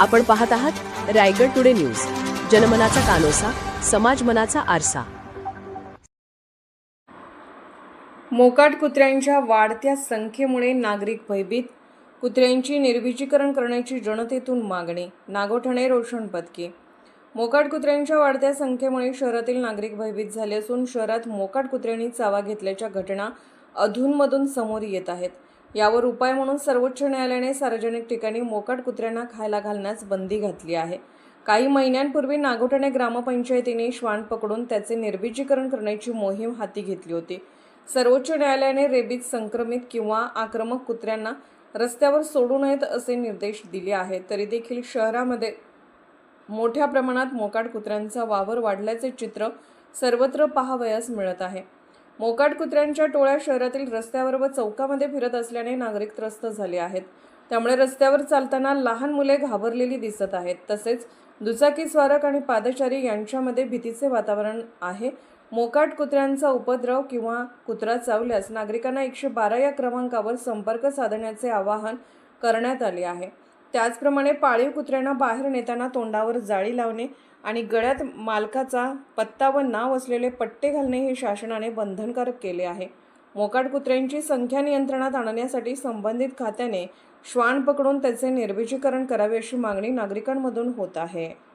आपण पाहत आहात रायगड टुडे न्यूज. जनमनाचा कानोसा समाज मनाचा आरसा. मोकाट कुत्र्यांच्या वाढत्या संख्येमुळे नागरिक भयभीत. कुत्र्यांची निर्विजीकरण करण्याची जनतेतून मागणी नागोठणे रोशन पदके मोकाट कुत्र्यांच्या वाढत्या संख्येमुळे शहरातील नागरिक भयभीत झाले असून शहरात मोकाट कुत्र्यांनी चावा घेतल्याच्या घटना अधूनमधून समोर येत आहेत. यावर उपाय म्हणून सर्वोच्च न्यायालयाने सार्वजनिक ठिकाणी मोकाट कुत्र्यांना खायला घालण्यास बंदी घातली आहे. काही महिन्यांपूर्वी नागोठणे ग्रामपंचायतीने श्वान पकडून त्याचे निर्बीजीकरण करण्याची मोहीम हाती घेतली होती. सर्वोच्च न्यायालयाने रेबीज संक्रमित किंवा आक्रमक कुत्र्यांना रस्त्यावर सोडू नयेत असे निर्देश दिले आहेत. तरी देखील शहरामध्ये मोठ्या प्रमाणात मोकाट कुत्र्यांचा वावर वाढल्याचे चित्र सर्वत्र पाहावयास मिळत आहे. मोकाट कुत्र्यांच्या टोळ्या शहरातील रस्त्यावर व चौकामध्ये फिरत असल्याने नागरिक त्रस्त झाले आहेत. त्यामुळे रस्त्यावर चालताना लहान मुले घाबरलेली दिसत आहेत. तसेच दुचाकी स्वारक आणि पादचारी यांच्यामध्ये भीतीचे वातावरण आहे. मोकाट कुत्र्यांचा उपद्रव किंवा कुत्रा चावल्यास नागरिकांना एकशे बारा या क्रमांकावर संपर्क साधण्याचे आवाहन करण्यात आले आहे. त्याचप्रमाणे पाळीव कुत्र्यांना बाहेर नेताना तोंडावर जाळी लावणे आणि गळ्यात मालकाचा पत्ता व नाव असलेले पट्टे घालणे हे शासनाने बंधनकारक केले आहे. मोकाट कुत्र्यांची संख्या नियंत्रणात आणण्यासाठी संबंधित खात्याने श्वान पकडून त्याचे निर्विजीकरण करावे अशी मागणी नागरिकांमधून होत आहे.